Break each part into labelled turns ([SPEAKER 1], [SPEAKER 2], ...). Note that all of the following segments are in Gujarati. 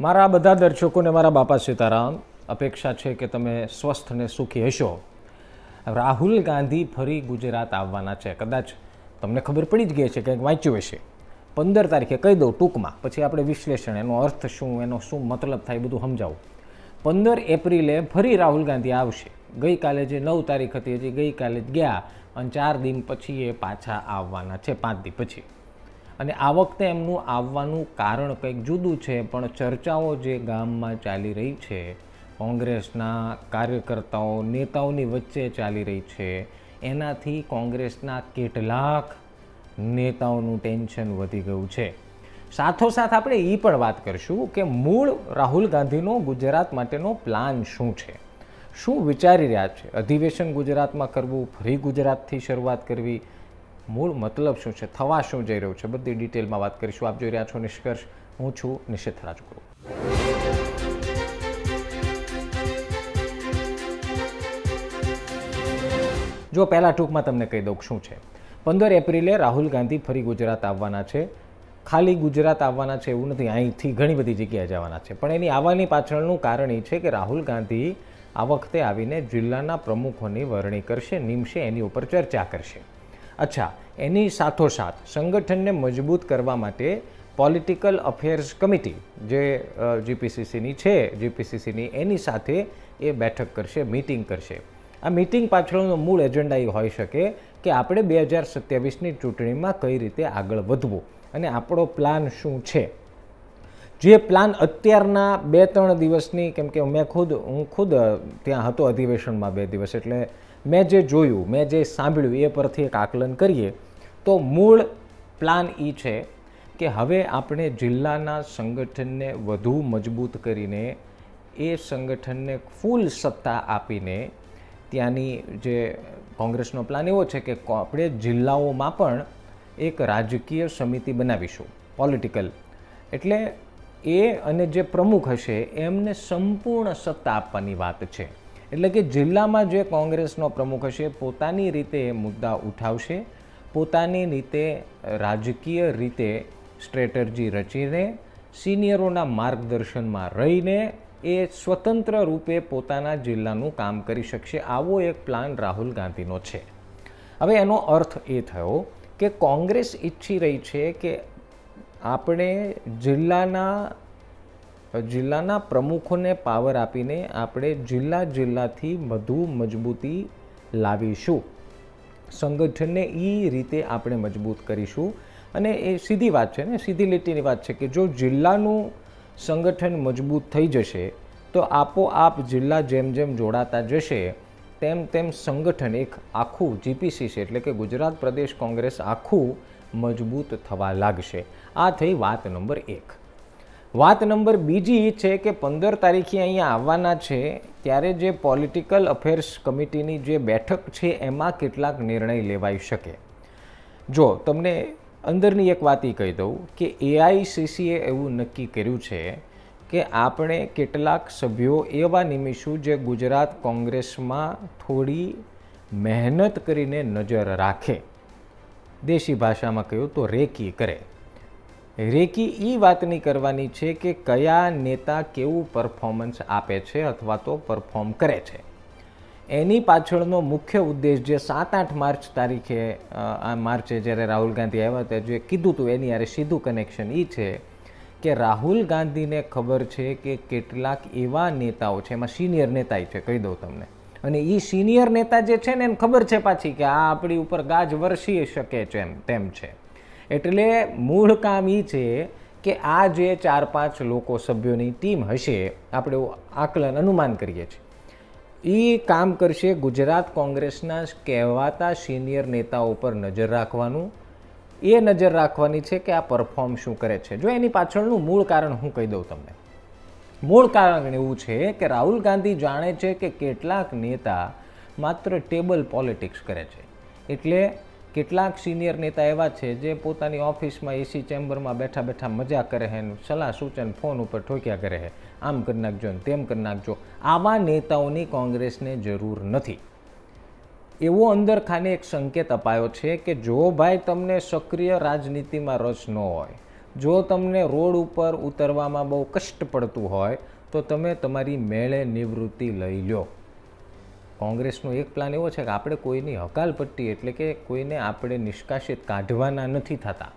[SPEAKER 1] મારા બધા દર્શકોને મારા બાપા સીતારામ, અપેક્ષા છે કે તમે સ્વસ્થ અને સુખી હશો. રાહુલ ગાંધી ફરી ગુજરાત આવવાના છે. કદાચ તમને ખબર પડી જ ગઈ છે કંઈક વાંચ્યું હશે. પંદર તારીખે કહી દઉં ટૂંકમાં, પછી આપણે વિશ્લેષણ, એનો અર્થ શું, એનો શું મતલબ થાય બધું સમજાવું. પંદર એપ્રિલે ફરી રાહુલ ગાંધી આવશે. ગઈકાલે જે નવ તારીખ હતી, હજી ગઈકાલે જ ગયા અને ચાર દિન પછી એ પાછા આવવાના છે, પાંચ દિન પછી. અને આ વખતે એમનું આવવાનું કારણ કંઈક જુદું છે, પણ ચર્ચાઓ જે ગામમાં ચાલી રહી છે, કોંગ્રેસના કાર્યકર્તાઓ, નેતાઓની વચ્ચે ચાલી રહી છે, એનાથી કોંગ્રેસના કેટલાક નેતાઓનું ટેન્શન વધી ગયું છે. સાથોસાથ આપણે એ પણ વાત કરીશું કે મૂળ રાહુલ ગાંધીનો ગુજરાત માટેનો પ્લાન શું છે? શું વિચારી રહ્યા છે? અધિવેશન ગુજરાતમાં કરવું, ફરી ગુજરાતથી શરૂઆત કરવી મૂળ મતલબ શું છે? થવા શું જઈ રહ્યું છે? બધી ડિટેલમાં વાત કરીશું. આપ જોઈ રહ્યા છો નિષ્કર્ષ. હું છું નિશિત રાજગુરુ. જો પહેલાં ટૂંકમાં તમને કહી દઉં શું છે. પંદર એપ્રિલે રાહુલ ગાંધી ફરી ગુજરાત આવવાના છે. ખાલી ગુજરાત આવવાના છે એવું નથી. અહીંથી ઘણી બધી જગ્યાએ જવાના છે. પણ એની આવવાની પાછળનું કારણ એ છે કે રાહુલ ગાંધી આ વખતે આવીને જિલ્લાના પ્રમુખોની વરણી કરશે, નિમશે, એની ઉપર ચર્ચા કરશે. અચ્છા, એની સાથોસાથ સંગઠનને મજબૂત કરવા માટે પોલિટિકલ અફેર્સ કમિટી, જે જીપીસીસીની છે, જીપીસીસીની એની સાથે એ બેઠક કરશે, મિટિંગ કરશે. આ મિટિંગ પાછળનો મૂળ એજન્ડા એ હોઈ શકે કે આપણે બે હજાર સત્યાવીસની ચૂંટણીમાં કઈ રીતે આગળ વધવું અને આપણો પ્લાન શું છે. જે પ્લાન અત્યારના બે ત્રણ દિવસની, કેમ કે મેં ખુદ, હું ખુદ ત્યાં હતો અધિવેશનમાં બે દિવસ એટલે મેં જે જોયું, મેં જે સાંભળ્યું, એ પરથી એક આકલન કરીએ, તો મૂળ પ્લાન એ છે કે હવે આપણે જિલ્લાના સંગઠનને વધુ મજબૂત કરીને એ સંગઠનને ફૂલ સત્તા આપીને ત્યાંની જે કોંગ્રેસનો પ્લાન એવો છે કે, આપણે જિલ્લાઓમાં પણ એક રાજકીય સમિતિ બનાવીશું, પોલિટિકલ. એટલે એ અને જે પ્રમુખ હશે, એમને સંપૂર્ણ સત્તા આપવાની વાત છે. એટલે કે જિલ્લામાં જે કોંગ્રેસનો પ્રમુખ હશે, પોતાની રીતે એ મુદ્દા ઉઠાવશે, પોતાની રીતે રાજકીય રીતે સ્ટ્રેટર્જી રચીને, સિનિયરોના માર્ગદર્શનમાં રહીને એ સ્વતંત્ર રૂપે પોતાના જિલ્લાનું કામ કરી શકશે. આવો એક પ્લાન રાહુલ ગાંધીનો છે. હવે એનો અર્થ એ થયો કે કોંગ્રેસ ઈચ્છી રહી છે કે આપણે જિલ્લાના જિલ્લાના પ્રમુખોને પાવર આપીને આપણે જિલ્લા જિલ્લાથી વધુ મજબૂતી લાવીશું. સંગઠનને એ રીતે આપણે મજબૂત કરીશું. અને એ સીધી વાત છે ને, સીધી લીટીની વાત છે કે જો જિલ્લાનું સંગઠન મજબૂત થઈ જશે, તો આપોઆપ જિલ્લા જેમ જેમ જોડાતા જશે, તેમ તેમ સંગઠન એક આખું જીપીસીસી એટલે કે ગુજરાત પ્રદેશ કોંગ્રેસ આખું મજબૂત થવા લાગશે. આ થઈ વાત નંબર એક. વાત નંબર બીજી છે કે પંદર તારીખે અહીંયા આવવાના છે, ત્યારે જે પોલિટિકલ અફેર્સ કમિટીની જે બેઠક છે, એમાં કેટલાક નિર્ણય લેવાઈ શકે. જો તમને અંદરની એક વાત એ કહી દઉં કે એઆઈસીસીએ એવું નક્કી કર્યું છે કે આપણે કેટલાક સભ્યો એવા નિમીશું જે ગુજરાત કોંગ્રેસમાં થોડી મહેનત કરીને નજર રાખે. દેશી ભાષામાં કહ્યું તો રેકી કરે. રેકી એ વાતની કરવાની છે કે કયા નેતા કેવું પરફોર્મન્સ આપે છે અથવા તો પરફોર્મ કરે છે. એની પાછળનો મુખ્ય ઉદ્દેશ જે સાત આઠ માર્ચ તારીખે આ માર્ચે જ્યારે રાહુલ ગાંધી આવ્યા હતા, જે કીધું હતું એની યારે સીધું કનેક્શન એ છે કે રાહુલ ગાંધીને ખબર છે કે કેટલાક એવા નેતાઓ છે, એમાં સિનિયર નેતા છે, કહી દઉં તમને. અને એ સિનિયર નેતા જે છે ને એને ખબર છે પાછી કે આ આપણી ઉપર ગાજ વરસી શકે છે એમ, તેમ છે. એટલે મૂળ કામ એ છે કે આ જે ચાર પાંચ લોકો સભ્યોની ટીમ હશે, આપણે આકલન અનુમાન કરીએ છીએ. એ કામ કરશે ગુજરાત કોંગ્રેસના કહેવાતા સિનિયર નેતાઓ પર નજર રાખવાનું. એ નજર રાખવાની છે કે આ પરફોર્મ શું કરે છે. જો એની પાછળનું મૂળ કારણ હું કહી દઉં તમને. મૂળ કારણ એવું છે કે રાહુલ ગાંધી જાણે છે કે કેટલાક નેતા માત્ર ટેબલ પોલિટિક્સ કરે છે. એટલે કેટલાક સિનિયર નેતા એવા છે જે પોતાની ઓફિસમાં એસી ચેમ્બરમાં બેઠા બેઠા મજા કરે છે સલાહ, સૂચન ફોન ઉપર ઠોક્યા કરે છે. આમ કરી નાખજો ને તેમ કરી નાખજો. આવા નેતાઓની કોંગ્રેસને જરૂર નથી. એવો અંદર ખાને એક સંકેત અપાયો છે કે જો ભાઈ તમને સક્રિય રાજનીતિમાં રસ ન હોય, જો તમને રોડ ઉપર ઉતરવામાં બહુ કષ્ટ પડતું હોય, તો તમે તમારી મેળે નિવૃત્તિ લઈ લો. કોંગ્રેસનો એક પ્લાન એવો છે કે આપણે કોઈની હકાલપટ્ટી એટલે કે કોઈને આપણે નિષ્કાસિત કાઢવાના નથી થતા.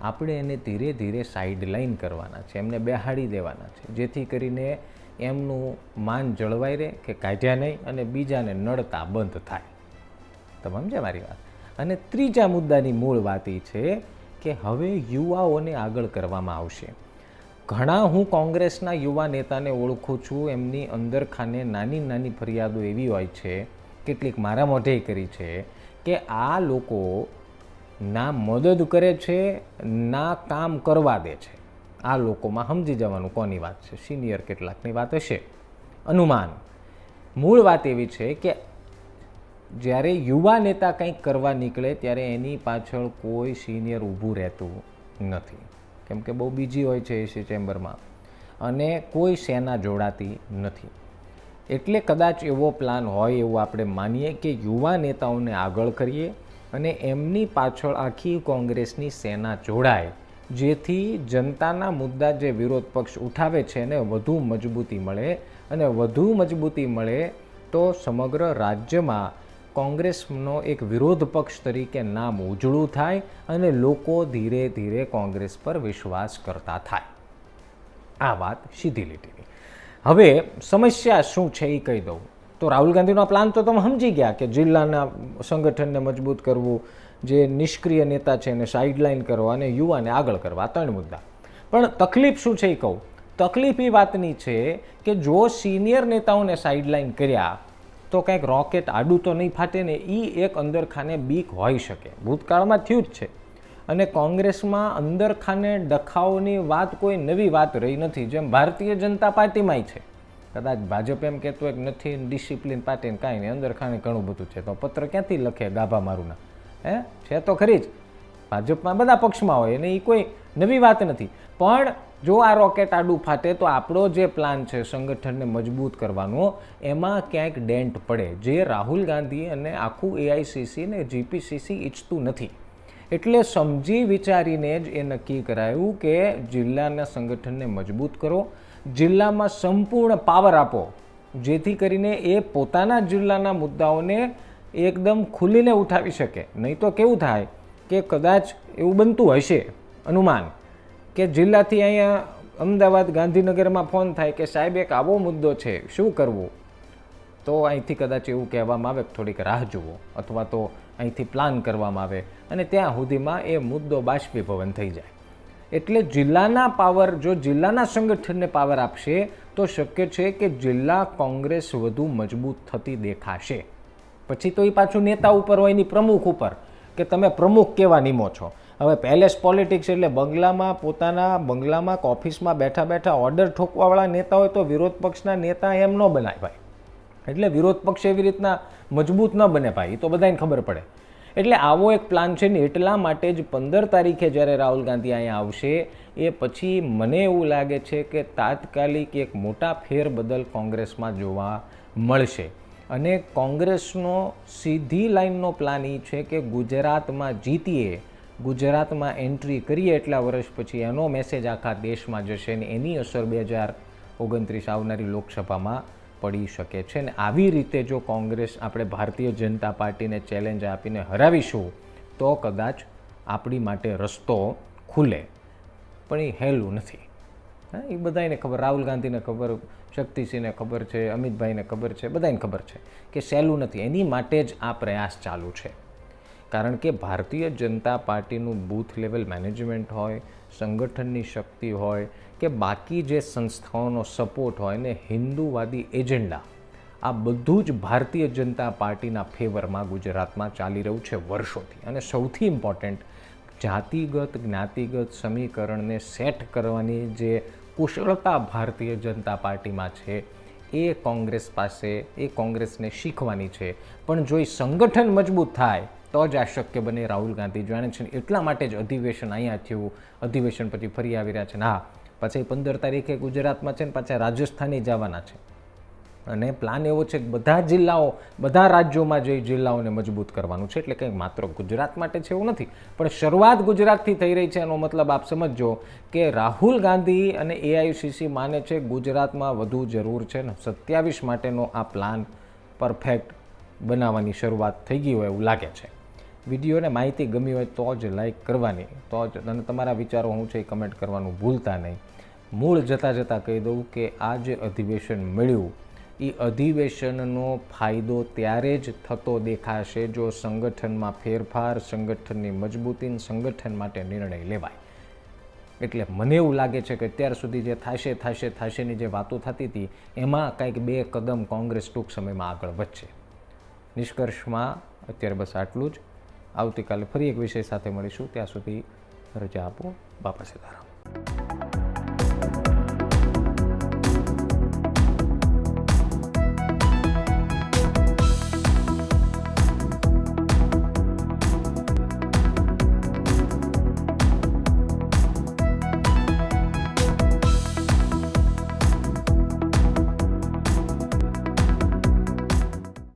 [SPEAKER 1] આપણે એને ધીરે ધીરે સાઈડ લાઈન કરવાના છે, એમને બેહાડી દેવાના છે. જેથી કરીને એમનું માન જળવાઈ રહે કે કાઢ્યા નહીં અને બીજાને નડતા બંધ થાય. તમે સમજે મારી વાત? અને ત્રીજા મુદ્દાની મૂળ વાત એ છે કે હવે યુવાઓને આગળ કરવામાં આવશે. ઘણા હું કોંગ્રેસના યુવા નેતાને ઓળખું છું, એમની અંદર ખાને નાની નાની ફરિયાદો એવી હોય છે, કેટલીક મારા મોઢે કરી છે, કે આ લોકો ના મદદ કરે છે, ના કામ કરવા દે છે. આ લોકોમાં સમજી જવાનું કોની વાત છે? સિનિયર કેટલાકની વાત હશે. અનુમાન. મૂળ વાત એવી છે કે જ્યારે યુવા નેતા કંઈક કરવા નીકળે, ત્યારે એની પાછળ કોઈ સિનિયર ઊભું રહેતું નથી. કેમ કે બહુ બીજી હોય છે એસી ચેમ્બરમાં. અને કોઈ સેના જોડાતી નથી. એટલે કદાચ એવો પ્લાન હોય એવું આપણે માનીએ કે યુવા નેતાઓને આગળ કરીએ અને એમની પાછળ આખી કોંગ્રેસની સેના જોડાય, જેથી જનતાના મુદ્દા જે વિરોધ પક્ષ ઉઠાવે છે એને વધુ મજબૂતી મળે. અને વધુ મજબૂતી મળે તો સમગ્ર રાજ્યમાં કોંગ્રેસનો એક વિરોધ પક્ષ તરીકે નામ ઉજળું થાય અને લોકો ધીરે ધીરે કોંગ્રેસ પર વિશ્વાસ કરતા થાય. આ વાત સીધી લીટીની. હવે સમસ્યા શું છે એ કહી દઉં. તો રાહુલ ગાંધીનો પ્લાન તો તમે સમજી ગયા કે જિલ્લાના સંગઠનને મજબૂત કરવું, જે નિષ્ક્રિય નેતા છે એને સાઇડલાઇન કરવા અને યુવાને આગળ કરવા, ત્રણ મુદ્દા. પણ તકલીફ શું છે એ કહું? તકલીફ એ વાતની છે કે જો સિનિયર નેતાઓને સાઇડલાઇન કર્યા તો કંઈક રોકેટ આડું તો નહીં ફાટે ને એ એક અંદરખાને બીક હોઈ શકે. ભૂતકાળમાં થયું જ છે. અને કોંગ્રેસમાં અંદરખાને ડખાઓની વાત કોઈ નવી વાત રહી નથી, જેમ ભારતીય જનતા પાર્ટીમાંય છે. કદાચ ભાજપ એમ કહેતું એક નથી, ડિસિપ્લિન પાર્ટીને કાંઈ નહીં અંદર ખાને ઘણું બધું છે. તો પત્ર ક્યાંથી લખે ગાભા મારુંના? હે? છે તો ખરી જ. ભાજપમાં બધા પક્ષમાં હોય અને એ કોઈ નવી વાત નથી. પણ જો આ રોકેટ આડું ફાટે તો આપણો જે પ્લાન છે સંગઠનને મજબૂત કરવાનો, એમાં ક્યાંક ડેન્ટ પડે, જે રાહુલ ગાંધી અને આખું એઆઈસીસી ને જીપીસીસી ઈચ્છતું નથી. એટલે સમજી વિચારીને જ એ નક્કી કરાયું કે જિલ્લાના સંગઠનને મજબૂત કરો, જિલ્લામાં સંપૂર્ણ પાવર આપો, જેથી કરીને એ પોતાના જિલ્લાના મુદ્દાઓને એકદમ ખુલીને ઉઠાવી શકે. નહીં તો કેવું થાય? કે કદાચ એવું બનતું હશે, અનુમાન, કે જિલ્લાથી અહીંયા અમદાવાદ ગાંધીનગરમાં ફોન થાય કે સાહેબ એક આવો મુદ્દો છે, શું કરવું? તો અહીંથી કદાચ એવું કહેવામાં આવે કે થોડીક રાહ જુઓ, અથવા તો અહીંથી પ્લાન કરવામાં આવે અને ત્યાં સુધીમાં એ મુદ્દો બાષ્પીભવન થઈ જાય. એટલે જિલ્લાના પાવર, જો જિલ્લાના સંગઠનને પાવર આપશે, તો શક્ય છે કે જિલ્લા કોંગ્રેસ વધુ મજબૂત થતી દેખાશે. પછી તો એ પાછું નેતા ઉપર હોય, એની પ્રમુખ ઉપર. કે તમે પ્રમુખ કેવા નિમો છો? હવે પેલેસ પોલિટિક્સ એટલે બંગલામાં પોતાના બંગલામાં ઓફિસમાં બેઠા બેઠા ઓર્ડર ઠોકવાવાળા નેતા હોય તો વિરોધ પક્ષના નેતા એમ ન બનાય ભાઈ. એટલે વિરોધ પક્ષ એવી રીતના મજબૂત ન બને ભાઈ, એ તો બધાને ખબર પડે. એટલે આવો એક પ્લાન છે ને એટલા માટે જ પંદર તારીખે જ્યારે રાહુલ ગાંધી અહીંયા આવશે, એ પછી મને એવું લાગે છે કે તાત્કાલિક એક મોટા ફેરબદલ કોંગ્રેસમાં જોવા મળશે. અને કોંગ્રેસનો સીધી લાઈનનો પ્લાન એ છે કે ગુજરાતમાં જીતીએ, ગુજરાતમાં એન્ટ્રી કરીએ એટલા વર્ષ પછી એનો મેસેજ આખા દેશમાં જશે ને એની અસર બે હજાર ઓગણત્રીસ આવનારી લોકસભામાં પડી શકે છે. ને આવી રીતે જો કોંગ્રેસ આપણે ભારતીય જનતા પાર્ટીને ચેલેન્જ આપીને હરાવીશું, તો કદાચ આપણી માટે રસ્તો ખુલે. પણ એ હેલું નથી. હા, એ બધાને ખબર. રાહુલ ગાંધીને ખબર, શક્તિસિંહને ખબર છે, અમિતભાઈને ખબર છે બધાને ખબર છે કે સહેલું નથી. એની માટે જ આ પ્રયાસ ચાલુ છે. કારણ કે ભારતીય જનતા પાર્ટીનું બૂથ લેવલ મેનેજમેન્ટ હોય, સંગઠનની શક્તિ હોય, કે બાકી જે સંસ્થાઓનો સપોર્ટ હોય ને હિન્દુવાદી એજન્ડા, આ બધું જ ભારતીય જનતા પાર્ટીના ફેવરમાં ગુજરાતમાં ચાલી રહ્યું છે વર્ષોથી. અને સૌથી ઇમ્પોર્ટન્ટ જાતિગત, જ્ઞાતિગત સમીકરણને સેટ કરવાની જે કુશળતા ભારતીય જનતા પાર્ટીમાં છે. એ કોંગ્રેસ પાસે, એ કોંગ્રેસને શીખવાની છે. પણ જો એ સંગઠન મજબૂત થાય, તો જ આ શક્ય બને રાહુલ ગાંધી જાણે છે એટલા માટે જ અધિવેશન અહીંયા થયું. અધિવેશન પછી ફરી આવી રહ્યા છે. ને હા, પછી પંદર તારીખે ગુજરાતમાં છે ને પાછા રાજસ્થાને જવાના છે. અને પ્લાન એવો છે કે બધા જિલ્લાઓ, બધા રાજ્યોમાં જે જિલ્લાઓને મજબૂત કરવાનું છે, એટલે કંઈ માત્ર ગુજરાત માટે છે એવું નથી. પણ શરૂઆત ગુજરાતથી થઈ રહી છે એનો મતલબ આપ સમજો કે રાહુલ ગાંધી અને એઆઈસીસી માને છે ગુજરાતમાં વધુ જરૂર છે ને સત્યાવીસ માટેનો આ પ્લાન પરફેક્ટ બનાવવાની શરૂઆત થઈ ગઈ હોય એવું લાગે છે. વિડીયોને માહિતી ગમી હોય તો જ લાઈક કરવાની, તો જ, અને તમારા વિચારો હું છે એ કમેન્ટ કરવાનું ભૂલતા નહીં. મૂળ જતાં જતાં કહી દઉં કે આ જે અધિવેશન મળ્યું એ અધિવેશનનો ફાયદો ત્યારે જ થતો દેખાશે જો સંગઠનમાં ફેરફાર, સંગઠનની મજબૂતી સંગઠન માટે નિર્ણય લેવાય. એટલે મને એવું લાગે છે કે અત્યાર સુધી જે થશે થશે, થશેની જે વાતો થતી હતી, એમાં કંઈક બે કદમ કોંગ્રેસ ટૂંક સમયમાં આગળ વધશે. નિષ્કર્ષમાં અત્યારે બસ આટલું જ. આવતીકાલે ફરી એક વિષય સાથે મળીશું. ત્યાં સુધી રજા આપો. બાપા સીતારામ.